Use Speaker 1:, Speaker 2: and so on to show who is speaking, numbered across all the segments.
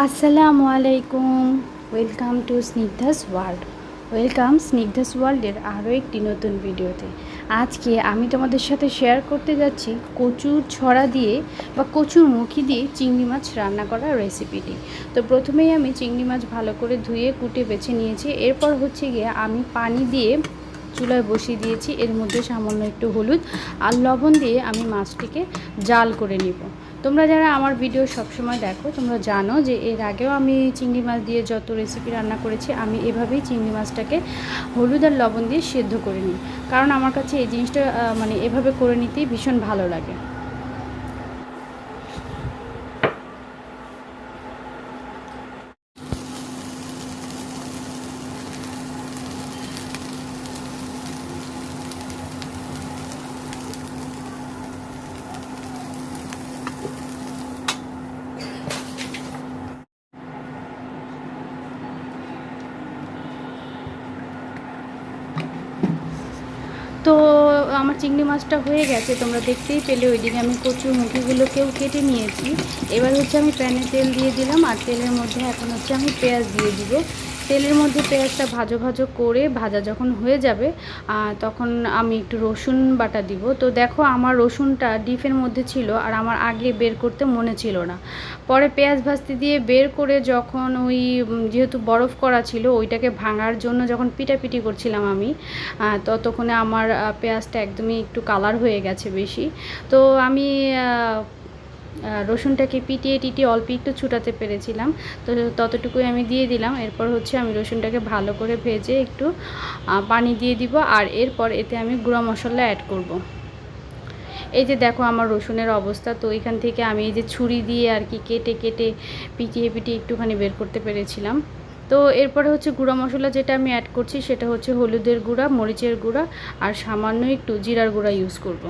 Speaker 1: আসসালামু আলাইকুম। Welcome to Snigdha's world welcome Snigdha's ওয়ার্ল্ডের আরও একটি নতুন ভিডিওতে। আজকে আমি তোমাদের সাথে শেয়ার করতে যাচ্ছি কচুর ছড়া দিয়ে বা কচুর মুখি দিয়ে চিংড়ি মাছ রান্না করার রেসিপিটি তো প্রথমেই আমি চিংড়ি মাছ ভালো করে ধুয়ে, কুটে, বেছে নিয়েছি। এরপর হচ্ছে গিয়ে আমি পানি দিয়ে চুলায় বসিয়ে দিয়েছি। এর মধ্যে সামান্য একটু হলুদ আর লবণ দিয়ে আমি মাছটিকে জাল করে নিব। তোমরা যারা আমার ভিডিও সবসময় দেখো, তোমরা জানো যে এর আগেও আমি চিংড়ি মাছ দিয়ে যত রেসিপি রান্না করেছি, আমি এভাবেই চিংড়ি মাছটাকে হলুদ আর লবণ দিয়ে সেদ্ধ করে নিই। কারণ আমার কাছে এই জিনিসটা মানে এভাবে করে নিতেই ভীষণ ভালো লাগে তো আমার চিংড়ি মাছটা হয়ে গেছে, তোমরা দেখতেই পেলে ওইদিকে আমি কচুর মুখিগুলোকেও কেটে নিয়েছি। এবার হচ্ছে আমি প্যানে তেল দিয়ে দিলাম, আর তেলের মধ্যে এখন হচ্ছে আমি পেঁয়াজ দিয়ে দিব। তেলের মধ্যে পেঁয়াজটা ভাজো ভাজো করে ভাজা যখন হয়ে যাবে তখন আমি একটু রসুন বাটা দিব। তো দেখো আমার রসুনটা ডিপের মধ্যে ছিল আর আমার আগে বের করতে মনে ছিল না। পরে পেঁয়াজ ভাজতে দিয়ে বের করে যখন ওই যেহেতু বরফ করা ছিল, ওইটাকে ভাঙার জন্য যখন পিটাপিটি করছিলাম আমি ততক্ষণে আমার পেঁয়াজটা একদমই একটু কালার হয়ে গেছে বেশি। তো আমি রসুনটাকে পিটিয়ে টিটিয়ে অল্প একটু ছুটাতে পেরেছিলাম তো ততটুকুই আমি দিয়ে দিলাম এরপর হচ্ছে আমি রসুনটাকে ভালো করে ভেজে একটু পানি দিয়ে দিব আর এরপর এতে আমি গুঁড়া মশলা অ্যাড করব। এই যে দেখো আমার রসুনের অবস্থা তো এখান থেকে আমি এই যে ছুরি দিয়ে আর কি কেটে কেটে পিটিয়ে পিটিয়ে একটুখানি বের করতে পেরেছিলাম তো এরপরে হচ্ছে গুঁড়া মশলা যেটা আমি অ্যাড করছি সেটা হচ্ছে হলুদের গুঁড়া, মরিচের গুঁড়া আর সামান্য একটু জিরার গুঁড়া ইউজ করব।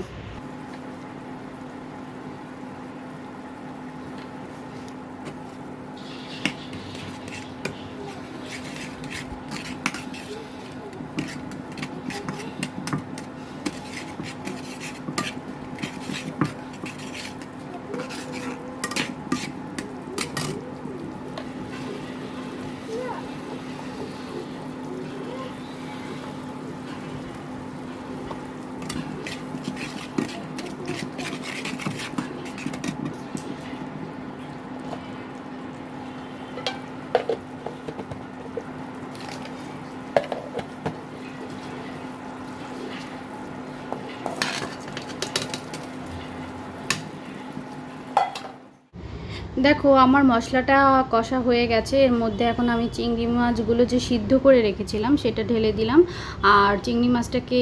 Speaker 1: দেখো, আমার মশলাটা কষা হয়ে গেছে। এর মধ্যে এখন আমি চিংড়ি মাছগুলো যে সিদ্ধ করে রেখেছিলাম, সেটা ঢেলে দিলাম। আর চিংড়ি মাছটাকে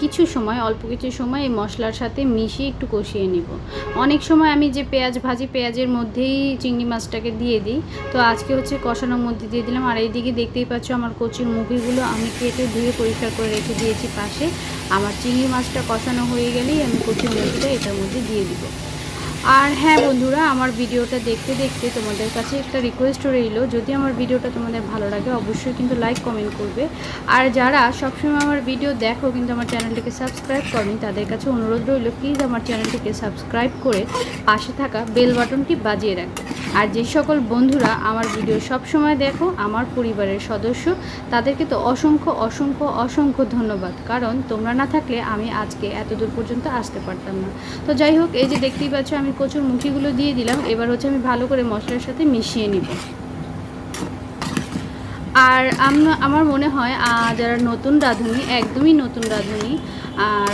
Speaker 1: কিছু সময়, অল্প কিছু সময় এই মশলার সাথে মিশিয়ে একটু কষিয়ে নিব। অনেক সময় আমি যে পেঁয়াজ ভাজি, পেঁয়াজের মধ্যেই চিংড়ি মাছটাকে দিয়ে দিই। তো আজকে হচ্ছে কষানোর মধ্যে দিয়ে দিলাম। আর এইদিকে দেখতেই পাচ্ছ আমার কচির মুখিগুলো আমি কেটে ধুয়ে পরিষ্কার করে রেখে দিয়েছি পাশে। আমার চিংড়ি মাছটা কষানো হয়ে গেলেই আমি কচির মুখিটা এটার মধ্যে দিয়ে দিব। আর হ্যাঁ বন্ধুরা, আমার ভিডিওটা দেখতে দেখতে তোমাদের কাছে একটা রিকোয়েস্ট রইল যদি আমার ভিডিওটা তোমাদের ভালো লাগে, অবশ্যই কিন্তু লাইক কমেন্ট করবে। আর যারা সবসময় আমার ভিডিও দেখো, কিন্তু আমার চ্যানেলটিকে সাবস্ক্রাইব করেনি, তাদের কাছে অনুরোধ রইল প্লিজ আমার চ্যানেলটিকে সাবস্ক্রাইব করে পাশে থাকা বেল বাটনটি বাজিয়ে রাখবে। আর যে সকল বন্ধুরা আমার ভিডিও সব সময় দেখো, আমার পরিবারের সদস্য, তাদেরকে তো অসংখ্য অসংখ্য অসংখ্য ধন্যবাদ। কারণ তোমরা না থাকলে আমি আজকে এত দূর পর্যন্ত আসতে পারতাম না। তো যাই হোক, এই যে দেখতেই পাচ্ছ, আমি কচুর মুখিগুলো দিয়ে দিলাম। এবার হচ্ছে আমি ভালো করে মশলার সাথে মিশিয়ে নিব। আর আমার মনে হয় যারা নতুন রাঁধুনি, একদমই নতুন রাঁধুনি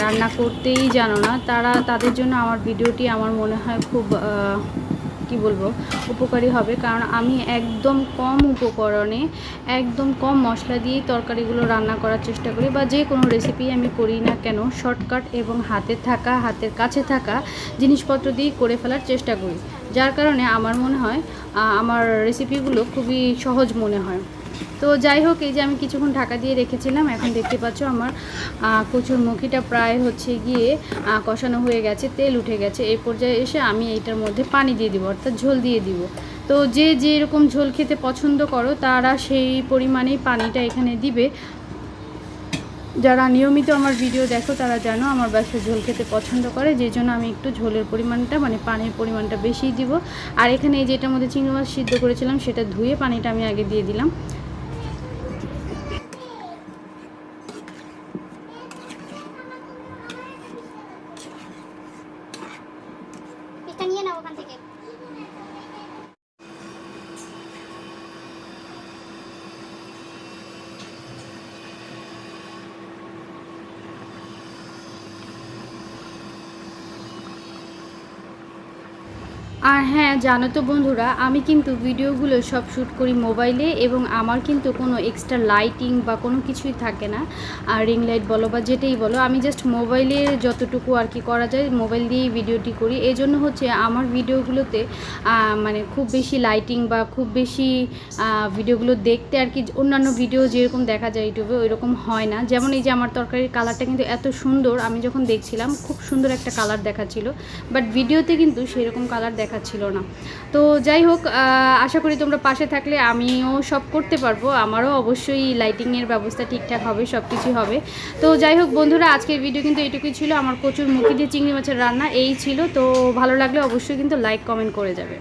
Speaker 1: রান্না করতেই জানো না, তারা তাদের জন্য আমার ভিডিওটি আমার মনে হয় খুব কি বলব, উপকারী হবে। কারণ আমি একদম কম উপকরণে, একদম কম মশলা দিয়েই তরকারিগুলো রান্না করার চেষ্টা করি বা যে কোনো রেসিপি আমি করি না কেন শর্টকাট এবং হাতে থাকা, হাতের কাছে থাকা জিনিসপত্র দিয়েই করে ফেলার চেষ্টা করি। যার কারণে আমার মনে হয় আমার রেসিপিগুলো খুবই সহজ মনে হয়। তো যাই হোক, এই যে আমি কিছুক্ষণ ঢাকা দিয়ে রেখেছিলাম, এখন দেখতে পাচ্ছ আমার কচুর মুখিটা প্রায় হচ্ছে গিয়ে কষানো হয়ে গেছে, তেল উঠে গেছে। এই পর্যায়ে এসে আমি এইটার মধ্যে পানি দিয়ে দিব, অর্থাৎ ঝোল দিয়ে দিব। তো যে যে যেরকম ঝোল খেতে পছন্দ করো, তারা সেই পরিমাণেই পানিটা এখানে দিবে। যারা নিয়মিত আমার ভিডিও দেখো, তারা জানো আমার বাসায় ঝোল খেতে পছন্দ করে যে জন্য আমি একটু ঝোলের পরিমাণটা মানে পানির পরিমাণটা বেশি দিব। আর এখানে এই যেটার মধ্যে চিংড়ি মাছ সিদ্ধ করেছিলাম, সেটা ধুয়ে পানিটা আমি আগে দিয়ে দিলাম। আর হ্যাঁ জানো তো বন্ধুরা, আমি কিন্তু ভিডিওগুলো সব শ্যুট করি মোবাইলে এবং আমার কিন্তু কোনো এক্সট্রা লাইটিং বা কোনো কিছুই থাকে না। আর রিং লাইট বলো বা যেটাই বলো, আমি জাস্ট মোবাইলে যতটুকু আর কি করা যায়, মোবাইল দিয়েই ভিডিওটি করি। এই জন্য হচ্ছে আমার ভিডিওগুলোতে মানে খুব বেশি লাইটিং বা খুব বেশি ভিডিওগুলো দেখতে আর কি, অন্যান্য ভিডিও যেরকম দেখা যায় ইউটিউবে ওই রকম হয় না। যেমন এই যে আমার তরকারির কালারটা কিন্তু এত সুন্দর, আমি যখন দেখছিলাম, খুব সুন্দর একটা কালার দেখাচ্ছিল বাট ভিডিওতে কিন্তু সেরকম কালার দেখাচ্ছিল না। তো যাই হোক আশা করি তোমরা পাশে থাকলে আমিও সব করতে পারব। আমারও অবশ্যই লাইটিংয়ের ব্যবস্থা ঠিকঠাক হবে সব কিছুই হবে। তো যাই হোক বন্ধুরা, আজকের ভিডিও কিন্তু এটুকুই ছিল। আমার কচুর মুখি দিয়ে চিংড়ি মাছের রান্না, এই ছিল। তো ভালো লাগলে অবশ্যই কিন্তু লাইক কমেন্ট করে যাবে।